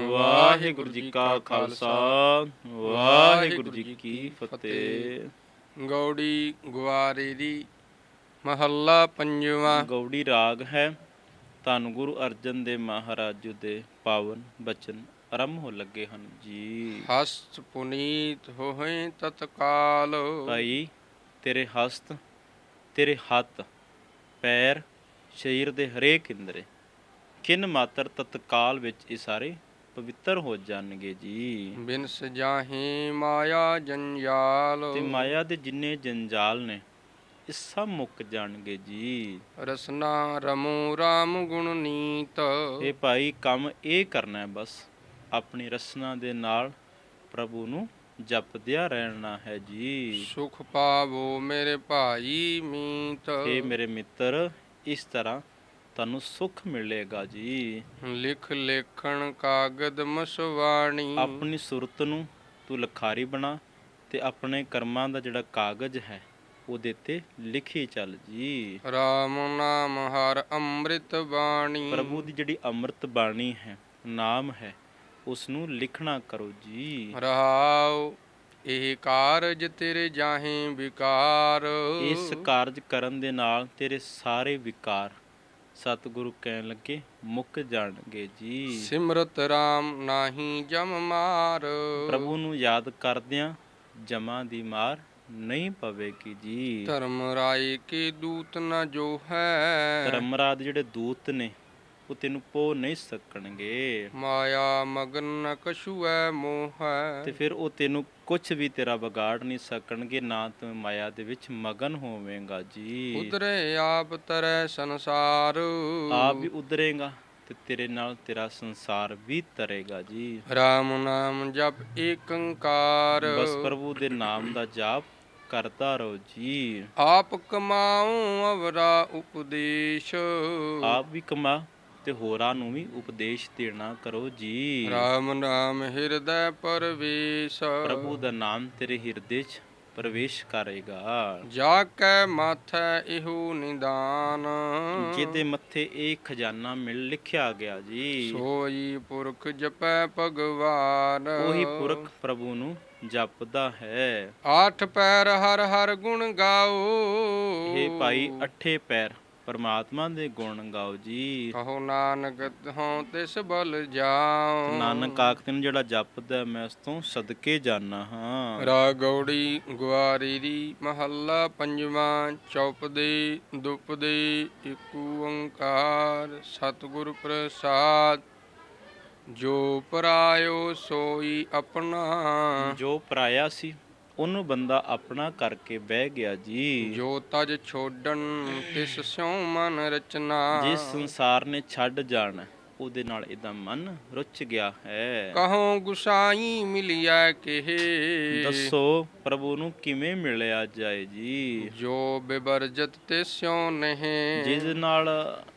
ਵਾਹਿਗੁਰੂ ਜੀ ਕਾ ਖਾਲਸਾ ਵਾਹਿਗੁਰੂ ਜੀ ਕੀ ਫਤਿਹ। ਗੌੜੀ ਗੁਆਰੇ ਦੀ ਮਹੱਲਾ ਪੰਜਵਾਂ। ਗੌੜੀ ਰਾਗ ਹੈ। ਧੰਨ ਗੁਰੂ ਅਰਜਨ ਦੇਵ ਮਹਾਰਾਜ ਦੇ ਪਾਵਨ ਬਚਨ ਆਰੰਭ ਹੋ ਲੱਗੇ ਹਨ ਜੀ। ਹਸਤ ਪੁਨੀਤ ਹੋਏ ਤਤਕਾਲ। ਭਾਈ ਤੇਰੇ ਹਸਤ ਤੇਰੇ ਹੱਥ ਪੈਰ ਸਰੀਰ ਦੇ ਹਰੇਕ ਇੰਦਰੇ। ਕਿਨ ਮਾਤਰ ਤਤਕਾਲ ਵਿੱਚ ਇਹ ਸਾਰੇ ਪਵਿੱਤਰ ਹੋ ਜਾਣਗੇ ਜੀ। ਬਿਨਸ ਜਾਹੇ ਮਾਇਆ ਜੰਜਾਲ। ਤੇ ਮਾਇਆ ਦੇ ਜਿੰਨੇ ਜੰਜਾਲ ਨੇ ਇਹ ਸਭ ਮੁੱਕ ਜਾਣਗੇ ਜੀ। ਰਸਨਾ ਰਮੋ ਰਾਮ ਗੁਣ ਨੀਤ। ਇਹ ਭਾਈ ਕੰਮ ਇਹ ਕਰਨਾ ਹੈ ਬਸ ਆਪਣੀ ਰਸਨਾ ਦੇ ਨਾਲ ਪ੍ਰਭੂ ਨੂੰ ਜਪਦਿਆ ਰਹਿਣਾ ਹੈ ਜੀ। ਸੁਖ ਪਾਵੋ ਮੇਰੇ ਭਾਈ ਮੀਤ। ਇਹ ਮੇਰੇ ਮਿੱਤਰ ਇਸ ਤਰ੍ਹਾਂ ਤੁਹਾਨੂੰ ਸੁਖ ਮਿਲੇਗਾ ਜੀ। ਲਿਖ ਲੇਖਣ ਕਾਗਦ ਮਸਵਾਣੀ। ਆਪਣੀ ਸੁਰਤ ਨੂੰ ਤੂੰ ਲਖਾਰੀ ਬਣਾ ਤੇ ਆਪਣੇ ਕਰਮਾਂ ਦਾ ਜਿਹੜਾ ਕਾਗਜ਼ ਹੈ ਉਹਦੇ ਤੇ ਲਿਖੀ ਚੱਲ ਜੀ। ਰਾਮ ਨਾਮ ਹਰ ਅੰਮ੍ਰਿਤ ਬਾਣੀ। ਪ੍ਰਭੂ ਦੀ ਜਿਹੜੀ ਅੰਮ੍ਰਿਤ ਬਾਣੀ ਹੈ ਨਾਮ ਹੈ ਉਸ ਨੂੰ ਲਿਖਣਾ ਕਰੋ ਜੀ। ਰਹਾਉ ਇਹ ਕਾਰਜ ਤੇਰੇ ਜਾਹੇ ਵਿਕਾਰ। ਇਸ ਕਾਰਜ ਕਰਨ ਦੇ ਨਾਲ ਤੇਰੇ ਸਾਰੇ ਵਿਕਾਰ ਸਤਿਗੁਰੂ ਕਹਿਣ ਲੱਗੇ ਮੁੱਕ ਜਾਣਗੇ ਜੀ। ਸਿਮਰਤ ਰਾਮ ਨਾਹੀ ਜਮ ਮਾਰ। ਪ੍ਰਭੂ ਨੂੰ ਯਾਦ ਕਰਦਿਆਂ ਜਮਾਂ ਦੀ ਮਾਰ ਨਹੀਂ ਪਵੇਗੀ ਜੀ। ਧਰਮ ਰਾਏ ਕੇ ਦੂਤ ਨ ਜੋ ਹੈ ਧਰਮਰਾਜ ਜਿਹੜੇ ਦੂਤ ਨੇ ਉਹ ਤੈਨੂੰ ਪੋ ਨਹੀਂ ਸਕਣਗੇ। ਮਾਇਆ ਮਗਨ ਨ ਕਛੁਐ ਮੋਹ। ਹੈ ਤੇ ਫਿਰ ਉਹ ਤੈਨੂੰ ਕੁਝ ਵੀ ਤੇਰਾ ਵਿਗਾੜ ਨਹੀਂ ਸਕਣਗੇ ਨਾ ਤੂੰ ਮਾਇਆ ਦੇ ਵਿੱਚ ਮਗਨ ਹੋਵੇਂਗਾ ਜੀ। ਉਤਰੇ ਆਪ ਤਰੈ ਸੰਸਾਰ। ਆਪ ਵੀ ਉਧਰੇਗਾ ਤੇ ਤੇਰੇ ਨਾਲ ਤੇਰਾ ਸੰਸਾਰ ਵੀ ਤਰੇਗਾ ਜੀ। ਰਾਮ ਨਾਮ ਜਪ ਏਕੰਕਾਰ। ਬਸ ਪ੍ਰਭੂ ਦੇ ਨਾਮ ਦਾ ਜਾਪ ਕਰਦਾ ਰਹੋ ਜੀ। ਆਪ ਕਮਾਉ ਅਵਰਾ ਉਪਦੇਸ਼। ਆਪ ਵੀ ਕਮਾ ਤੇ ਹੋਰਾਂ ਨੂੰ ਵੀ ਉਪਦੇਸ਼ ਦੇਣਾ ਕਰੋ ਜੀ। ਰਾਮ ਨਾਮ ਹਿਰਦੈ ਪਰਵੇਸ਼। ਪ੍ਰਭੂ ਦਾ ਨਾਮ ਤੇਰੇ ਹਿਰਦੇ 'ਚ ਪ੍ਰਵੇਸ਼ ਕਰੇਗਾ। ਜਾ ਕੈ ਮਾਥੈ ਇਹੋ ਨਿਦਾਨ। ਜਿਹਦੇ ਮੱਥੇ ਇਹ ਖਜ਼ਾਨਾ ਮਿਲ ਲਿਖਿਆ ਗਿਆ ਜੀ। ਸੋਈ ਪੁਰਖ ਜਪੈ ਭਗਵਾਨ। ਉਹੀ ਪੁਰਖ ਪ੍ਰਭੂ ਨੂੰ ਜਪਦਾ ਹੈ। ਆਠ ਪੈਰ ਹਰ ਹਰ ਗੁਣ ਗਾਓ। ਇਹ ਭਾਈ ਅਠੇ ਪੈਰ ਪਰਮਾਤਮਾ ਦੇ ਗੁਣ ਗਾਓ ਜੀ। ਕਹੋ ਨਾਨਕ ਹਉ ਤਿਸ ਬਲ ਜਾਉ। ਨਾਨਕ ਆਖਦੇ ਨੂੰ ਜਿਹੜਾ ਜਪਦਾ ਮੈਂ ਉਸ ਤੋਂ ਸਦਕੇ ਜਾਣਾ ਹਾਂ। ਰਾ ਗੌੜੀ ਗੁਆਰੀ ਦੀ ਮਹੱਲਾ ਪੰਜਵਾਂ ਚੌਪਦੇ ਦੁਪਦੇ ਇਕ ਓੰਕਾਰ ਸਤਿਗੁਰ ਪ੍ਰਸਾਦ। ਜੋ ਪਰਾਇਓ ਸੋਈ ਆਪਣਾ। ਜੋ ਪਰਾਇਆ ਸੀ ਉਹਨੂੰ ਬੰਦਾ ਆਪਣਾ ਕਰਕੇ ਬਹਿ ਗਿਆ ਜੀ। ਜੋ ਤਜ ਛੋਡਣ ਤਿਸ ਸਿਉ ਮਨ ਰਚਨਾ। ਜਿਸ ਸੰਸਾਰ ਨੇ ਛੱਡ ਜਾਣਾ ਉਹਦੇ ਨਾਲ ਇਹਦਾ ਮਨ ਰੁੱਚ ਗਿਆ ਹੈ। ਕਹੋ ਗੁਸਾਈ ਮਿਲਿਆ ਕਿਹੇ। ਦੱਸੋ ਪ੍ਰਭੂ ਨੂੰ ਕਿਵੇਂ ਮਿਲਿਆ ਜਾਏ ਜੀ? ਜੋ ਬਿਵਰਜਤ ਤੇ ਸਿਉ ਨਹੀਂ। ਜਿਸ ਨਾਲ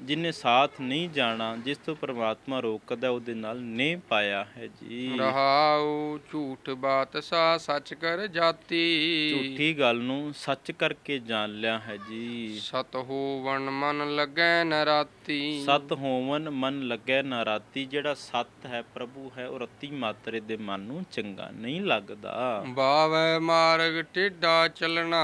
ਜਿਨੇ ਸਾਥ ਨਹੀਂ ਜਾਣਾ ਜਿਸ ਤੋਂ ਪ੍ਰਮਾਤਮਾ ਰੋਕਦਾ ਉਹਦੇ ਨਾਲ ਨੇ ਪਾਇਆ ਹੈ ਜੀ। ਰਹਾਉ ਝੂਠ ਬਾਤ ਸਾ ਸੱਚ ਕਰ ਜਾਤੀ। ਝੂਠੀ ਗੱਲ ਨੂੰ ਸੱਚ ਕਰਕੇ ਜਾਣ ਲਿਆ ਹੈ ਜੀ। ਸਤ ਹੋਵਣ ਮਨ ਲੱਗੈ ਨ ਰਾਤੀ ਸਤ ਹੋਵਨ ਮਨ ਲੱਗੈ ਨਾ ਰਾਤੀ ਜਿਹੜਾ ਸਤ ਹੈ ਪ੍ਰਭੂ ਹੈ ਉਹ ਰਤੀ ਮਾਤਰੇ ਦੇ ਮਨ ਨੂੰ ਚੰਗਾ ਨਹੀਂ ਲੱਗਦਾ। ਬਾਵੈ ਮਾਰਗ ਟੇਢਾ ਚੱਲਣਾ।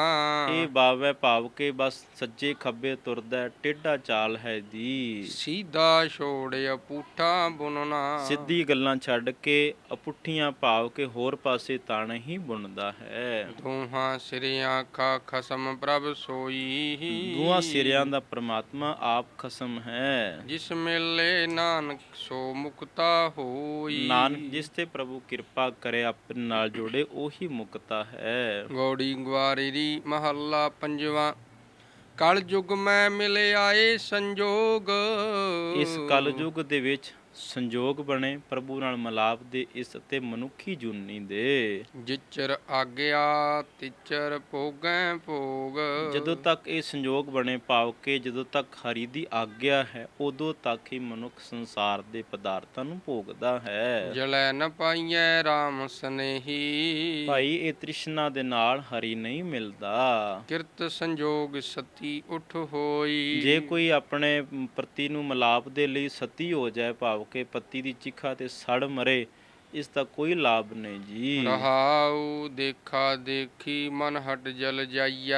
ਇਹ ਬਾਵੇ ਭਾਵ ਕੇ ਬਸ ਸੱਜੇ ਖੱਬੇ ਤੁਰਦਾ ਹੈ, ਟੇਢਾ ਚਾਲ ਹੈ ਦੀ। ਸੀਧਾ ਛੋੜਿਆ ਪੂਠਾ ਬੁਨਣਾ ਸਿੱਧੀ ਗੱਲਾਂ ਛੱਡ ਕੇ ਅਪੁੱਠੀਆਂ ਭਾਵ ਕੇ ਹੋਰ ਪਾਸੇ ਤਾਣ ਹੀ ਬੁਣਦਾ ਹੈ। ਦੋਹਾਂ ਸਿਰਿਆਂ ਕਾ ਖਸਮ ਪ੍ਰਭ ਸੋਈ। ਦੋਹਾਂ ਸਿਰਿਆਂ ਦਾ ਪ੍ਰਮਾਤਮਾ ਆਪ ਖਸਮ ਹੈ। ਜਿਸ ਮਿਲੇ ਨਾਨਕ ਸੋ ਮੁਕਤਾ ਹੋਈ। ਨਾਨਕ ਜਿਸ ਤੇ ਪ੍ਰਭੂ ਕਿਰਪਾ ਕਰੇ ਆਪਣੇ ਨਾਲ ਜੋੜੇ ਉਹੀ ਮੁਕਤਾ ਹੈ। ਗੌੜੀ ਗੁਆਰੀ ਦੀ ਮਹੱਲਾ ਪੰਜਵਾਂ। ਕਲ ਯੁਗ ਮੈਂ ਮਿਲੇ ਆਏ ਸੰਜੋਗ। ਇਸ ਕਲਯੁਗ ਦੇ ਵਿੱਚ ਸੰਜੋਗ ਬਣੇ ਪ੍ਰਭੂ ਨਾਲ ਮਲਾਪ ਦੇ ਇਸ ਅਤੇ ਮਨੁੱਖੀ ਜੁਨੀ ਦੇ। ਜਿਚਰ ਆਗਿਆ ਤਿਚਰ ਭੋਗੈ ਭੋਗ। ਜਦੋਂ ਤੱਕ ਇਹ ਸੰਜੋਗ ਬਣੇ ਭਾਵ ਕਿ ਜਦੋਂ ਤੱਕ ਹਰੀ ਦੀ ਆਗਿਆ ਹੈ ਉਦੋਂ ਤੱਕ ਹੀ ਮਨੁੱਖ ਸੰਸਾਰ ਦੇ ਪਦਾਰਥਾਂ ਨੂੰ ਭੋਗਦਾ ਹੈ। ਜਲੈ ਨ ਪਾਈਐ RAM ਸਨੇਹੀ। ਭਾਈ ਇਹ ਤ੍ਰਿਸ਼ਨਾ ਦੇ ਨਾਲ ਹਰੀ ਨਹੀਂ ਮਿਲਦਾ। ਕਿਰਤ ਸੰਜੋਗ ਸਤੀ ਉਠ ਹੋਈ। ਜੇ ਕੋਈ ਆਪਣੇ ਪ੍ਰਤੀ ਨੂੰ ਮਲਾਪ ਦੇ ਲਈ ਸਤੀ ਹੋ ਜਾਏ ਭਾਵ ਕੇ ਪੱਤੀ ਦੀ ਚਿਖਾ ਤੇ ਸੜ ਮਰੇ। ਇਸ ਦਾ ਕੋਈ ਲਾਭ ਨਹੀਂ ਜੀ। ਰਹਾਉ ਦੇਖਾ ਦੇਖੀ ਮਨ ਹਟ ਜਲ ਜਾਈਐ।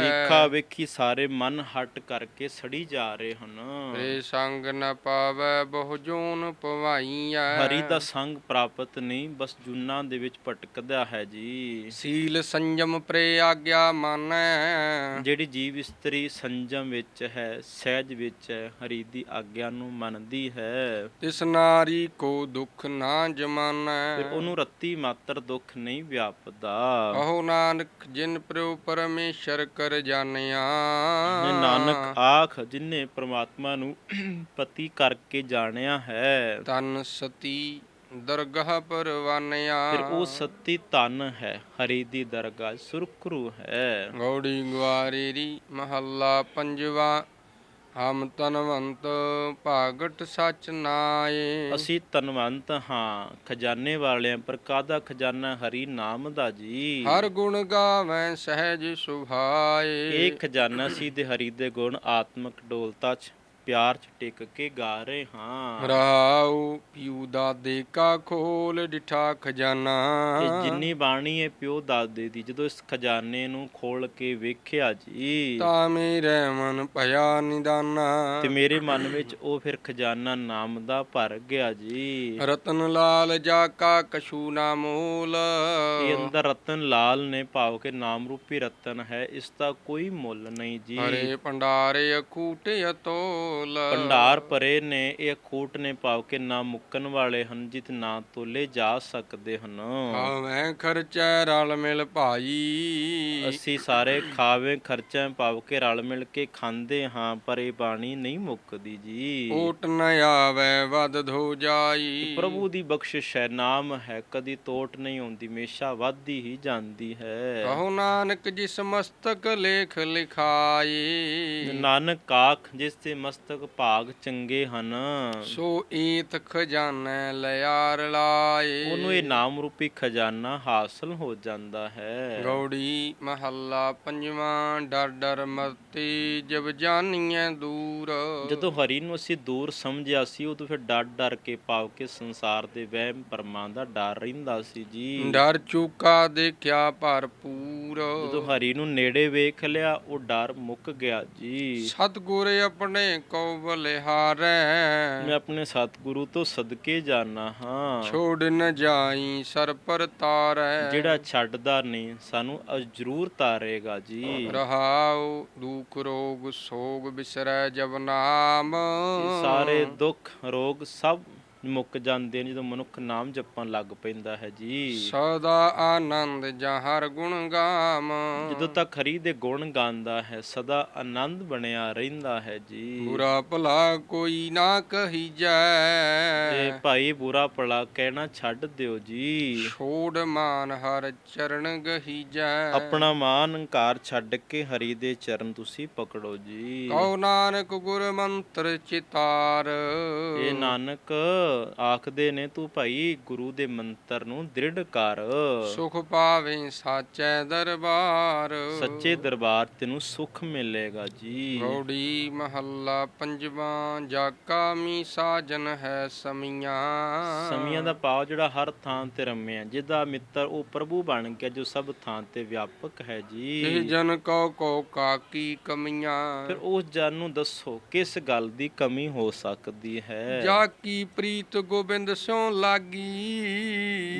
ਵੇਖਾ ਵੇਖੀ ਸਾਰੇ ਮਨ ਹਟ ਕਰਕੇ ਸੜੀ ਜਾ ਰਹੇ ਹਨ। ਰੇ ਸੰਗ ਨ ਪਾਵੈ ਬਹੁ ਜੋਨ ਪਵਾਈਐ। ਹਰੀ ਦਾ ਸੰਗ ਪ੍ਰਾਪਤ ਨਹੀਂ ਬਸ ਜੁਨਾ ਦੇ ਵਿੱਚ ਭਟਕਦਾ ਹੈ ਜੀ। ਸੀਲ ਸੰਜਮ ਪ੍ਰੇ ਆਗਿਆ ਮਾਨੈ। ਜਿਹੜੀ ਜੀਵ ਇਸਤਰੀ ਸੰਜਮ ਵਿੱਚ ਹੈ ਸਹਿਜ ਵਿੱਚ ਹੈ ਹਰੀ ਦੀ ਆਗਿਆ ਨੂੰ ਮੰਨਦੀ ਹੈ। ਤਿਸ ਨਾਰੀ ਕੋ ਦੁਖ ਨਾ ਜਮਾਨੈ ਫਿਰ ਉਹਨੂੰ ਰੱਤੀ ਮਾਤਰ ਦੁੱਖ ਨਹੀਂ ਵਿਆਪਦਾ। ਕਹੋ ਨਾਨਕ ਜਿਨ ਪ੍ਰੋ ਪਰਮੇਸ਼ਰ ਕਰ ਜਾਣਿਆ। ਨੇ ਨਾਨਕ ਆਖ ਜਿਨੇ ਪ੍ਰਮਾਤਮਾ ਨੂੰ ਪਤੀ ਕਰਕੇ ਜਾਣਿਆ ਹੈ। ਤਨ ਸਤੀ ਦਰਗਾਹ ਪਰਵਾਨਿਆ। ਫਿਰ ਉਹ ਸੱਤੀ ਧਨ ਹੈ ਹਰੀ ਦੀ ਦਰਗਾਹ ਸੁਰਖਰੂ ਹੈ। ਗੌੜੀ ਗਵਾਰੀ ਮਹੱਲਾ ਪੰਜਵਾ ਹਮ ਤਨਵੰਤ ਭਾਗਟ ਸਚ ਨਾਏ। ਅਸੀਂ ਧਨਵੰਤ ਹਾਂ ਖਜ਼ਾਨੇ ਵਾਲਿਆਂ ਪਰ ਕਾਦਾ ਖਜ਼ਾਨਾ ਹਰੀ ਨਾਮ ਦਾ ਜੀ? ਹਰ ਗੁਣ ਗਾਵੈ ਸਹਿਜ ਸੁਭਾਏ। ਇਹ ਖਜ਼ਾਨਾ ਸੀ ਤੇ ਹਰੀ ਦੇ ਗੁਣ ਆਤਮਕ ਡੋਲਤਾ ਚ। ਪਿਆਰ ਚ ਟਿਕ ਕੇ ਗਾ ਰਹੇ ਹਾਂ। ਰਾਉ ਪਿਉ ਦਾਦੇ ਕਾ ਖੋਲ ਡਿਠਾ ਖਜ਼ਾਨਾ। ਇਹ ਜਿੰਨੀ ਬਾਣੀ ਹੈ ਪਿਓ ਦਾਦੇ ਦੀ ਜਦੋਂ ਇਸ ਖਜ਼ਾਨੇ ਨੂੰ ਖੋਲ ਕੇ ਵੇਖਿਆ ਜੀ। ਤਾ ਮੇਰੇ ਮਨ ਭਇਆ ਨਿਦਾਨਾ। ਤੇ ਮੇਰੇ ਮਨ ਵਿੱਚ ਉਹ ਫਿਰ ਖਜ਼ਾਨਾ ਨਾਮ ਦਾ ਭਰ ਗਿਆ ਜੀ। ਰਤਨ ਲਾਲ ਜਾ ਕਾ ਕਛੂ ਨਾ ਮੂਲ। ਇਹ ਅੰਦਰ ਰਤਨ ਲਾਲ ਨੇ ਭਾਵ ਕੇ ਨਾਮ ਰੂਪੀ ਰਤਨ ਹੈ ਇਸ ਦਾ ਕੋਈ ਮੁੱਲ ਨਹੀਂ ਜੀ। ਹਰੇ ਭੰਡਾਰੇ ਅਖੂਟ ਅਤੋਲ ਭੰਡਾਰ ਭਰੇ ਨੇ ਇਹ ਖੂਟ ਨੇ ਭਾਵ ਕੇ ਨਾ ਮੁੱਕਣ ਵਾਲੇ ਹਨ ਜਿਤ ਨਾ ਤੋਲੇ ਜਾ ਸਕਦੇ ਹਨ। ਆਵੇਂ ਖਰਚੈ ਰਲ ਮਿਲ ਭਾਈ। ਅਸੀਂ ਸਾਰੇ ਖਾਵੇ ਖਰਚਾ ਭਾਵ ਕੇ ਰਲ ਮਿਲ ਕੇ ਖਾਂਦੇ ਹਾਂ ਪਰ ਇਹ ਬਾਣੀ ਨਹੀਂ ਮੁੱਕਦੀ ਜੀ। ਓਟ ਨ ਆਵੇ ਵਦ ਧੋ ਜਾਈ। ਪ੍ਰਭੂ ਦੀ ਬਖਸ਼ਿਸ਼ ਹੈ ਨਾਮ ਹੈ ਕਦੀ ਤੋਟ ਨਹੀਂ ਹੁੰਦੀ ਹਮੇਸ਼ਾ ਵੱਧਦੀ ਹੀ ਜਾਂਦੀ ਹੈ। ਕਹੋ ਨਾਨਕ ਜਿਸ ਮਸਤਕ ਲੇਖ ਲਿਖਾਈ। ਨਾਨਕ ਆਖ ਜਿਸ ਤੇ ਮਸਤਕ ਭਾਗ ਚੰਗੇ ਹਨ। ਸੋ ਏਤ ਖਜ਼ਾਨਾ ਲਿਆਰ ਲਾਏ। ਉਹਨੂੰ ਇਹ ਨਾਮ ਰੂਪੀ ਖਜ਼ਾਨਾ ਹਾਸਲ ਹੋ ਜਾਂਦਾ ਹੈ। ਗੌੜੀ ਮਹੱਲਾ ਪੰਜਵਾਂ ਡਰ ਡਰ ਮਰਤੀ ਜਬ ਜਾਨੀਐ ਦੂਰ। ਜਦੋਂ ਹਰੀ ਨੂੰ ਅਸੀਂ ਦੂਰ ਸਮਝਿਆ ਸੀ ਉਦੋਂ ਫਿਰ ਡਰ ਡਰ ਕੇ ਪਾਵ ਕੇ ਸੰਸਾਰ ਦੇ ਵਹਿਮ ਭਰਮਾਂ ਦਾ ਡਰ ਰਹਿੰਦਾ ਸੀ ਜੀ। ਡਰ ਚੁਕਾ ਦੇਖਿਆ ਭਰਪੂਰ। ਜਦੋਂ ਹਰੀ ਨੂੰ ਨੇੜੇ ਵੇਖ ਲਿਆ ਉਹ ਡਰ ਮੁੱਕ ਗਿਆ ਜੀ। ਸਤਿਗੁਰ ਆਪਣੇ ਕੋ ਬਲਿਹਾਰੈ ਮੈਂ ਆਪਣੇ ਸਤਿਗੁਰੂ ਤੋਂ ਸਦਕੇ ਜਾਣਾ ਹਾਂ। ਛੋੜ ਨ ਜਾਈ ਸਰ ਪਰ ਤਾਰੈ। ਜਿਹੜਾ ਛੱਡਦਾ ਨਹੀਂ ਸਾਨੂੰ ਅ- ਜ਼ਰੂਰ ਤਾਰੇਗਾ ਜੀ। ਰਹਾਉ ਦੁਖ ਰੋਗ ਸੋਗ ਬਿਸਰੈ ਜਬ ਨਾਮ। ਇਹ ਸਾਰੇ ਦੁੱਖ ਰੋਗ ਸਭ ਮੁੱਕ ਜਾਂਦੇ ਨੇ ਜਦੋਂ ਮਨੁੱਖ ਨਾਮ ਜਪਣ ਲੱਗ ਪੈਂਦਾ ਹੈ ਜੀ। ਸਦਾ ਆਨੰਦ ਜਹਰ ਗੁਣ ਗਾਮ। ਜਦੋਂ ਤੱਕ ਹਰੀ ਦੇ ਗੁਣ ਗਾਉਂਦਾ ਹੈ ਸਦਾ ਆਨੰਦ ਬਣਿਆ ਰਹਿੰਦਾ ਹੈ ਜੀ। ਬੁਰਾ ਭਲਾ ਕੋਈ ਨਾ ਕਹੀਜੈ। ਤੇ ਭਾਈ ਬੁਰਾ ਭਲਾ ਕਹਿਣਾ ਛੱਡ ਦਿਓ ਜੀ। ਛੋੜ ਮਾਨ ਹਰ ਚਰਨ ਗਹੀਜੈ। ਆਪਣਾ ਮਾਨ ਹੰਕਾਰ ਛੱਡ ਕੇ ਹਰੀ ਦੇ ਚਰਨ ਤੁਸੀਂ ਪਕੜੋ ਜੀ। ਕਉ ਨਾਨਕ ਗੁਰ ਮੰਤਰ ਚਿਤਾਰ। ਇਹ ਨਾਨਕ ਆਖਦੇ ਨੇ ਤੂੰ ਭਾਈ ਗੁਰੂ ਦੇ ਮੰਤਰ ਨੂੰ ਦ੍ਰਿੜ ਕਰ। ਸੁਖ ਪਾਵੇ ਸਾਚੈ ਦਰਬਾਰ। ਸੱਚੇ ਦਰਬਾਰ ਤੈਨੂੰ ਸੁਖ ਮਿਲੇਗਾ ਜੀ। ਗੌੜੀ ਮਹੱਲਾ ਪੰਜਵਾਂ ਜਾਕਾ ਮੀ ਸਾਜਨ ਹੈ ਸਮੀਆਂ। ਸਮੀਆਂ ਦਾ ਭਾਵ ਜਿਹੜਾ ਹਰ ਥਾਂ ਤੇ ਰਮਿਆ ਜਿਹਦਾ ਮਿੱਤਰ ਉਹ ਪ੍ਰਭੂ ਬਣ ਗਿਆ ਜੋ ਸਭ ਥਾਂ ਤੇ ਵਿਆਪਕ ਹੈ ਇਹ ਜੀ ਜਨ ਕੋ ਕੋ ਕਾਕੀ ਕਮੀਆਂ। ਫਿਰ ਉਸ ਜਨ ਨੂੰ ਦੱਸੋ ਕਿਸ ਗੱਲ ਦੀ ਕਮੀ ਹੋ ਸਕਦੀ ਹੈ? ਜਾ ਕੀ ਪ੍ਰੀਤ ਗੋਬਿੰਦ ਸਿਉ ਲਾਗੀ।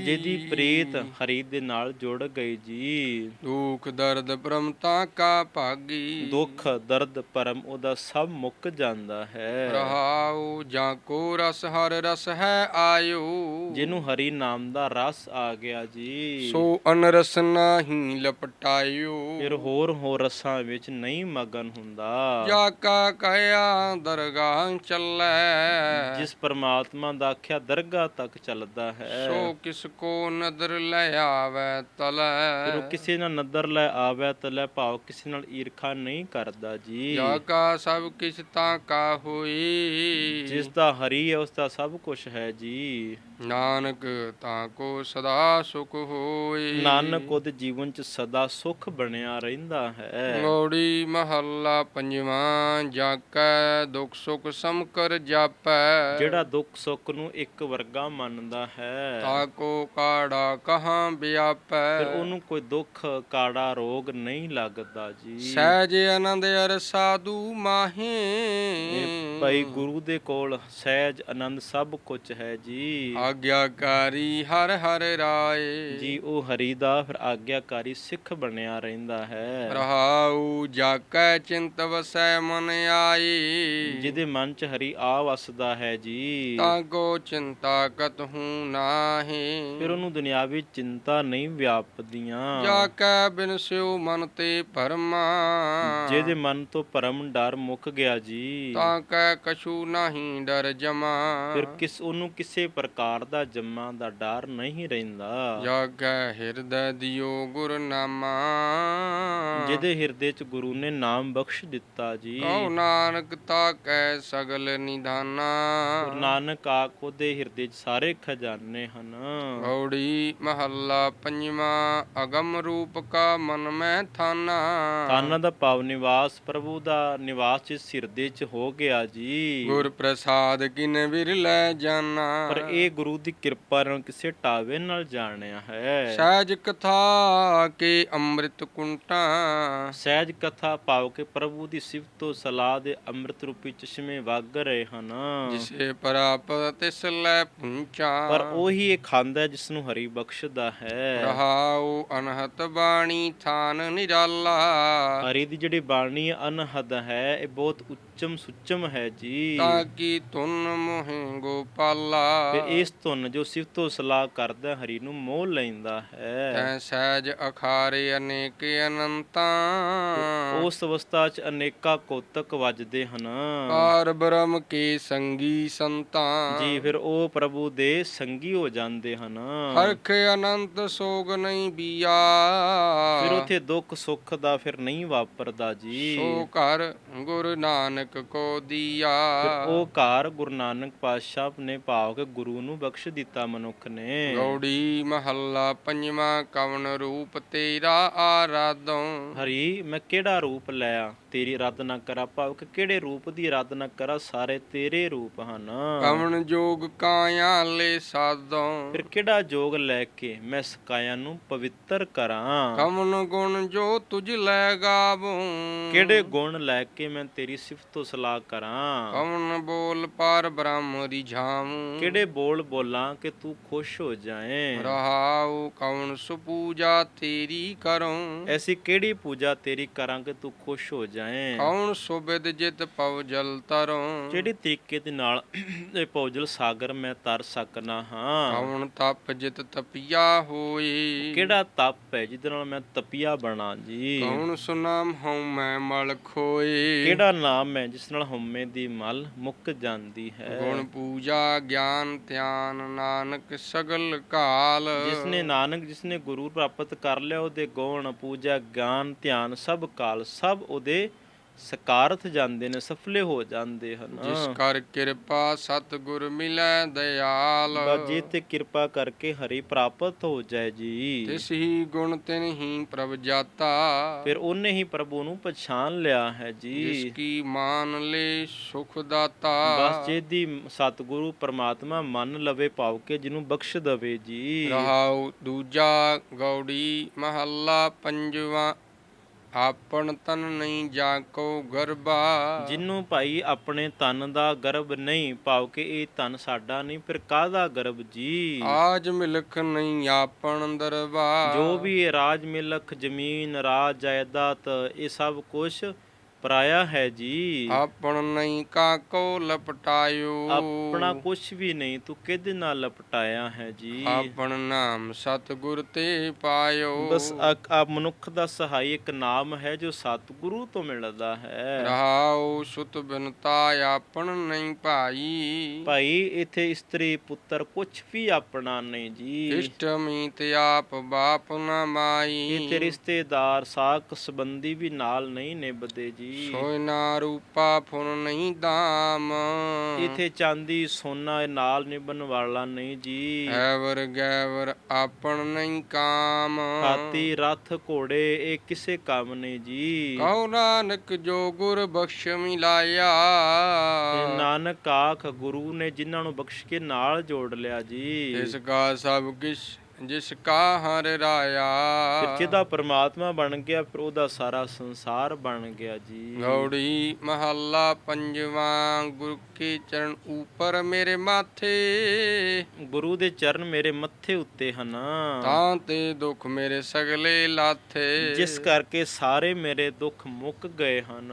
ਜਿਹਦੀ ਪ੍ਰੀਤ ਹਰੀ ਦੇ ਨਾਲ ਜੁੜ ਗਈ ਜੀ। ਦੁਖ ਦਰਦ ਭ੍ਰਮਤਾ ਕਾ ਭਾਗੀ। ਦੁੱਖ ਦਰਦ ਪਰਮ ਉਹਦਾ ਸਭ ਮੁੱਕ ਜਾਂਦਾ ਹੈ। ਰਹਾਉ ਜਾਂ ਕੋ ਰਸ ਹਰ ਰਸ ਹੈ ਆਇਓ। ਜਿਹਨੂੰ ਹਰੀ ਨਾਮ ਦਾ ਰਸ ਆ ਗਿਆ ਜੀ। ਸੋ ਅਨਰਸ ਨਾਹੀ ਲਪਟਾਇਓ। ਫਿਰ ਹੋਰ ਹੋਰ ਰਸਾਂ ਵਿੱਚ ਨਹੀਂ ਮਗਨ ਹੁੰਦਾ। ਜਾ ਕਾ ਕਹਿਆ ਦਰਗਾਹ ਚੱਲੈ। ਜਿਸ ਪਰਮਾਤਮਾ ਦਾ ਆਖਿਆ ਦਰਗਾਹ ਤੱਕ ਚੱਲਦਾ ਹੈ। ਸੋ ਕਿਸ ਕੋ ਨਦਰ ਲੈ ਆਵੇ ਤਲੈ। ਕਿਸੇ ਨਾਲ ਨਦਰ ਲੈ ਆਵੇ ਤਾਂ ਲੈ ਭਾਵ ਕਿਸੇ ਨਾਲ ਈਰਖਾ ਨਹੀਂ ਕਰਦਾ ਜੀ। ਜਾ ਕਾ ਸਭ ਕਿਸ ਤਾਂ ਕਾ ਹੋਈ। ਜਿਸ ਦਾ ਹਰੀ ਹੈ ਉਸ ਦਾ ਸਭ ਕੁਝ ਹੈ ਜੀ। ਨਾਨਕ ਤਾਂ ਕੋ ਸਦਾ ਸੁਖ ਹੋਏ। ਨਾਨਕ ਉਹਦੇ ਜੀਵਨ ਚ ਸਦਾ ਸੁਖ ਬਣਿਆ ਰਹਿੰਦਾ ਹੈ। ਗੌੜੀ ਮਹੱਲਾ ਪੰਜਵਾਂ ਜਾਕੈ ਦੁਖ ਸੁਖ ਸਮਕਰ ਜਾਪੈ। ਜਿਹੜਾ ਦੁੱਖ ਸੁੱਖ ਨੂੰ ਇੱਕ ਵਰਗਾ ਮੰਨਦਾ ਹੈ। ਤਾ ਕੋ ਕਾੜਾ ਕਹਾਂ ਵਿਆਪੈ। ਫਿਰ ਉਹਨੂੰ ਕੋਈ ਦੁੱਖ ਕਾੜਾ ਰੋਗ ਨਹੀਂ ਲੱਗਦਾ ਜੀ। ਸਹਿਜ ਆਨੰਦ ਅਰ ਸਾਧੂ ਮਾਹੇ। ਭਾਈ ਗੁਰੂ ਦੇ ਕੋਲ ਸਹਿਜ ਆਨੰਦ ਸਭ ਕੁਝ ਹੈ ਜੀ। ਆਗਿਆਕਾਰੀ ਹਰ ਹਰ ਰਾਏ। ਜੀ ਉਹ ਹਰੀ ਦਾ ਫਿਰ ਆਗਿਆਕਾਰੀ ਸਿੱਖ ਬਣਿਆ ਰਹਿੰਦਾ ਹੈ। ਰਹਾਉ ਜਾਕੈ ਚਿੰਤ ਵਸੈ ਮਨ ਆਈ। ਜਿਹਦੇ ਮਨ ਚ ਹਰੀ ਆ ਵਸਦਾ ਹੈ ਜੀ। ਤਾਂ ਕੋ ਚਿੰਤਾ ਕਤਹੂ ਨਾਹੀ। ਫਿਰ ਉਹਨੂੰ ਦੁਨਿਆਵੀ ਚਿੰਤਾ ਨਹੀਂ ਵਿਆਪਦੀਆਂ। ਜਾ ਕੈ ਬਿਨ ਸਿਉ ਮਨ ਤੇ ਭਰਮਾ। ਜਿਹਦੇ ਮਨ ਤੋਂ ਭਰਮ ਡਰ ਮੁੱਕ ਗਿਆ ਜੀ। ਤਾਂ ਕੈ ਕਛੂ ਨਹੀਂ ਡਰ ਜਮਾ। ਫਿਰ ਕਿਸ ਉਹਨੂੰ ਕਿਸੇ ਪ੍ਰਕਾਰ ਦਾ ਜੰਮਾਂ ਦਾ ਡਰ ਨਹੀਂ ਰਹਿੰਦਾ। ਜਾ ਕੈ ਹਿਰਦੈ ਦਿਓ ਗੁਰਨਾਮਾ। ਜਿਹਦੇ ਹਿਰਦੇ ਚ ਗੁਰੂ ਨੇ ਨਾਮ ਬਖਸ਼ ਦਿੱਤਾ ਜੀ। ਕਉ ਨਾਨਕ ਤਾ ਕੈ ਸਗਲ ਨਿਧਾਨਾ। ਗੁਰੂ ਨਾਨਕ ਆਖ ਉਹਦੇ ਹਿਰਦੇ ਚ ਸਾਰੇ ਖਜ਼ਾਨੇ ਹਨ। ਗੌੜੀ ਮਹੱਲਾ ਪੰਜਵਾਂ ਅਗਮ ਰੂਪ ਕਾ ਮਨ ਮੈਂ ਥਾਨਾ। ਤਾਨਾ ਦਾ ਪਾਵ ਨਿਵਾਸ ਪ੍ਰਭੂ ਦਾ ਨਿਵਾਸ ਇਸ ਹਿਰਦੇ ਚ ਹੋ ਗਿਆ ਜੀ। ਗੁਰ ਪ੍ਰਸਾਦ ਕਿਨ ਵਿਰਲੇ ਜਾਨਾ। ਪਰ ਇਹ ਗੁਰੂ ਦੀ ਕਿਰਪਾ ਨਾਲ ਕਿਸੇ ਟਾਵੇ ਨਾਲ ਜਾਣਿਆ ਹੈ। ਸਹਿਜ ਕਥਾ ਕੇ ਅੰਮ੍ਰਿਤ ਕੁੰਟਾ। ਸਹਿਜ ਕਥਾ ਪਾਵ ਕੇ ਪ੍ਰਭੂ ਦੀ ਸਿਫਤੋ ਸਲਾਹ ਦੇ ਅੰਮ੍ਰਿਤ ਰੂਪੀ ਚਸ਼ਮੇ ਵਗ ਰਹੇ ਹਨ। ਜਿਸੇ ਪ੍ਰਾਪਤ ਤਿਸ ਲੈ ਪੁੰਚਾ। ਪਰ ਉਹੀ ਇਹ ਖਾਂਦਾ ਜਿਸ ਨੂੰ ਹਰੀ ਬਖਸ਼ਦਾ ਹੈ। ਰਹਾਉ ਅਨਹਤ ਬਾਣੀ ਥਾਨ ਨਿਰਾਲਾ। ਹਰੀ ਦੀ ਜਿਹੜੀ ਬਾਣੀ ਅਨਹਦ ਹੈ ਇਹ ਬਹੁਤ ਉੱਚਮ ਸੁੱਚਮ ਹੈ ਜੀ। ਤਾਂ ਕੀ ਤੁਨ ਮੋਹਿ ਗੋਪਾਲਾ। ਫਿਰ ਇਸ ਧੁਨ ਜੋ ਸਿਫਤੋ ਸਲਾਹ ਕਰਦਾ ਹਰੀ ਨੂੰ ਮੋਹ ਲੈਂਦਾ ਹੈ। ਤੈ ਸਹਿਜ ਅਖਾਰੇ ਅਨੇਕ ਅਨੰਤਾ। ਉਸ ਅਵਸਥਾ 'ਚ ਅਨੇਕਾਂ ਕੋਤਕ ਵੱਜਦੇ ਹਨ। ਪਾਰ ਬ੍ਰਹਮ ਕੇ ਸੰਗੀ ਸੰਤਾਂ। ਜੀ ਫਿਰ ਉਹ ਪ੍ਰਭੂ ਦੇ ਸੰਗੀ ਹੋ ਜਾਂਦੇ ਹਨ। ਹਰਖ ਅਨੰਤ ਸੋਗ ਨਹੀਂ ਬੀਆ। ਫਿਰ ਉਥੇ ਦੁੱਖ ਸੁੱਖ ਦਾ ਫਿਰ ਨਹੀਂ ਵਾਪਰਦਾ ਜੀ। ਸੋ ਘਰ ਗੁਰੂ ਨਾਨਕ ਕੋ ਦੀਆ। ਫਿਰ ਉਹ ਘਰ ਗੁਰੂ ਨਾਨਕ ਪਾਤਸ਼ਾਹ ਨੇ ਭਾਵ ਕੇ ਗੁਰੂ ਨੂੰ ਬਖਸ਼ ਦਿੱਤਾ ਮਨੁੱਖ ਨੇ। ਗੌੜੀ ਮਹੱਲਾ ਪੰਜਵਾਂ ਕਵਨ ਰੂਪ ਤੇਰਾ ਆਰਾਧੋਂ। ਹਰੀ ਮੈਂ ਕਿਹੜਾ ਰੂਪ ਲਿਆ? ਤੇਰੀ ਰੱਦ ਨਾ ਕਰਾਂ ਭਾਵ ਕਿ ਕਿਹੜੇ ਰੂਪ ਦੀ ਰੱਦ ਨਾ ਕਰਾਂ ਸਾਰੇ ਤੇਰੇ ਰੂਪ ਹਨ? ਕਵਨ ਜੋਗ ਕਾਇਆ ਲੈ ਸਾਧੋਂ। ਫਿਰ ਕਿਹੜਾ ਜੋਗ ਲੈ ਕੇ ਮੈਂ ਸਕਾਇਆ ਨੂੰ ਪਵਿੱਤਰ ਕਰਾਂ? ਕਵਨ ਗੁਣ ਜੋ ਤੁਝ ਲੈ ਗਾਵੂੰ। ਕਿਹੜੇ ਗੁਣ ਲੈ ਕੇ ਮੈਂ ਤੇਰੀ ਸਿਫਤੋ ਸਲਾਹ ਕਰਾਂ? ਕਵਨ ਬੋਲ ਪਰ ਬ੍ਰਹਮ ਰਿਝਾਵੂੰ ਕਿਹੜੇ ਬੋਲ ਬੋਲਾਂ ਕਿ ਤੂੰ ਖੁਸ਼ ਹੋ ਜਾਏ? ਰਹਾਉ ਕਵਨ ਸੁਪੂਜਾ ਤੇਰੀ ਕਰੂੰ। ਐਸੀ ਕਿਹੜੀ ਪੂਜਾ ਤੇਰੀ ਕਰਾਂ ਕਿ ਤੂੰ ਖੁਸ਼ ਹੋ ਜਾਏ ਕੌਣ ਸੁਬਿਦ ਜਿਤ ਪਵ ਜਲ ਤਰੋਂ? ਜਿਹੜੀ ਤਰੀਕੇ ਦੇ ਨਾਲ ਇਹ ਪੌਜਲ ਸਾਗਰ ਮੈਂ ਤਰ ਸਕਣਾ ਹਾਂ। ਕੌਣ ਤਪ ਜਿਤ ਤਪਿਆ ਹੋਈ? ਕਿਹੜਾ ਤਪ ਹੈ ਜਿਹਦੇ ਨਾਲ ਮੈਂ ਤਪੀਆ ਬਣਾ ਜੀ? ਕੌਣ ਸੁਨਾਮ ਹਉ ਮੈਂ ਮਲ ਖੋਏ? ਕਿਹੜਾ ਨਾਮ ਹੈ ਜਿਸ ਨਾਲ ਹਉਮੈ ਦੀ ਮਲ ਮੁੱਕ ਜਾਂਦੀ ਹੈ? ਗੁਣ ਪੂਜਾ ਗਿਆਨ ਧਿਆਨ ਨਾਨਕ ਸਗਲ ਕਾਲ ਜਿਸ ਨੇ ਨਾਨਕ ਜਿਸ ਨੇ ਗੁਰੂ ਪ੍ਰਾਪਤ ਕਰ ਲਿਆ ਉਹਦੇ ਗੁਣ ਪੂਜਾ ਗਿਆਨ ਧਿਆਨ ਸਭ ਕਾਲ ਸਭ ਉਹਦੇ ਸਕਾਰਥ ਜਾਂਦੇ ਨੇ ਸਫਲੇ ਹੋ ਜਾਂਦੇ ਹਨ। ਜਿਸ ਕਰ ਕਿਰਪਾ ਸਤ ਗੁਰ ਮਿਲੈ ਦਿਆਲ ਬਸ ਜੀ ਤੇ ਕਿਰਪਾ ਕਰਕੇ ਹਰੀ ਪ੍ਰਾਪਤ ਹੋ ਜਾਏ ਜੀ। ਤਿਸ ਹੀ ਗੁਣ ਤਿਨ ਹੀ ਪ੍ਰਭ ਜਾਤਾ। ਫਿਰ ਉਹਨੇ ਹੀ ਪ੍ਰਭੂ ਨੂੰ ਪਛਾਣ ਲਿਆ ਹੈ ਜਿਸ ਜੀ ਕੀ ਮਾਨ ਲੈ ਸੁਖ ਦਾਤਾ। ਬਸ ਜਿਹਦੀ ਸਤਿਗੁਰੂ ਪ੍ਰਮਾਤਮਾ ਮੰਨ ਲਵੇ ਪਾਉ ਕੇ ਜਿਹਨੂੰ ਬਖਸ਼ ਦਵੇ ਜੀ। ਰਹਾਉ ਦੂਜਾ ਗੌੜੀ ਮਹੱਲਾ ਪੰਜਵਾ ਆਪਣ ਤਨ ਨਹੀਂ ਜਾਕੋ ਗਰਬਾ। ਜਿਹਨੂੰ ਭਾਈ ਆਪਣੇ ਤਨ ਦਾ ਗਰਭ ਨਹੀਂ ਪਾਉ ਕੇ ਇਹ ਤਨ ਸਾਡਾ ਨਹੀਂ ਫਿਰ ਕਾਹਦਾ ਗਰਭ ਜੀ? ਆਜ ਮਿਲਖ ਨਹੀਂ ਆਪਣ ਦਰਬਾ। ਜੋ ਵੀ ਇਹ ਰਾਜ ਮਿਲਖ ਜ਼ਮੀਨ ਰਾਜ ਜਾਇਦਾਦ ਇਹ ਸਭ ਕੁਝ ਪਰਾਇਆ ਹੈ ਜੀ। ਆਪਣ ਨਹੀਂ ਕਾਕੋ ਲਪਟਾਇਓ। ਆਪਣਾ ਕੁਝ ਵੀ ਨਹੀਂ ਤੂੰ ਕਿਹਦੇ ਨਾਲ ਲਪਟਾਇਆ ਹੈ ਜੀ? ਆਪਣ ਨਾਮ ਸਤਿਗੁਰ ਤੇ ਪਾਇਓ। ਬਸ ਆ ਮਨੁੱਖ ਦਾ ਸਹਾਈ ਇੱਕ ਨਾਮ ਹੈ ਜੋ ਸਤਿਗੁਰੂ ਤੋਂ ਮਿਲਦਾ ਹੈ। ਰਹਾਉ ਸੁਤ ਬਿਨਤਾ ਆਪਣ ਨਹੀਂ ਭਾਈ। ਭਾਈ ਇਥੇ ਇਸਤਰੀ ਪੁੱਤਰ ਕੁਝ ਵੀ ਆਪਣਾ ਨਹੀਂ ਜੀ। ਇਸ਼ਟ ਮੀਤ ਆਪ ਬਾਪ ਨਾ ਮਾਈ। ਇਹ ਤੇ ਰਿਸ਼ਤੇਦਾਰ ਸਾਕ ਸੰਬੰਧੀ ਵੀ ਨਾਲ ਨਹੀਂ ਨਿਭਦੇ ਜੀ। ਜੀ। ਰੂਪਾ ਫੁਨ ਨਹੀਂ ਦਾਮ। ਇਥੇ ਚਾਂਦੀ ਸੋਨਾ ਨਾਲ ਨਿਭਣ ਵਾਲਾ ਨਹੀਂ ਜੀ। ਐਵਰ ਗੈਵਰ ਆਪਣ ਨਹੀਂ ਕਾਮ। ਹਾਥੀ ਰੱਥ ਘੋੜੇ ਇਹ ਕਿਸੇ ਕੰਮ ਨਹੀਂ ਜੀ। ਕਹੋ ਨਾਨਕ ਜੋ ਗੁਰ ਬਖਸ਼ ਮਿਲਾਇਆ ਨਾਨਕ ਆਖ ਗੁਰੂ ਨੇ ਜਿਨ੍ਹਾਂ ਨੂੰ ਬਖਸ਼ ਕੇ ਨਾਲ ਜੋੜ ਲਿਆ ਜੀ। ਇਸ ਕਾ ਸਭ ਕਿਛ ਜਿਸ ਕਾ ਹਰ ਰਾਇਆ। ਫਿਰ ਜਿਹਦਾ ਪਰਮਾਤਮਾ ਬਣ ਗਿਆ ਫਿਰ ਉਹਦਾ ਸਾਰਾ ਸੰਸਾਰ ਬਣ ਗਿਆ ਜੀ। ਗੌੜੀ ਮਹੱਲਾ ਪੰਜਵਾਂ ਗੁਰ ਕੇ ਚਰਨ ਉਪਰ ਮੇਰੇ ਮਾਥੇ। ਗੁਰੂ ਦੇ ਚਰਨ ਮੇਰੇ ਮੱਥੇ ਉੱਤੇ ਹਨ। ਤਾਂ ਤੇ ਦੁੱਖ ਮੇਰੇ ਸਗਲੇ ਲਾਥੇ। ਜਿਸ ਕਰਕੇ ਸਾਰੇ ਮੇਰੇ ਦੁੱਖ ਮੁੱਕ ਗਏ ਹਨ।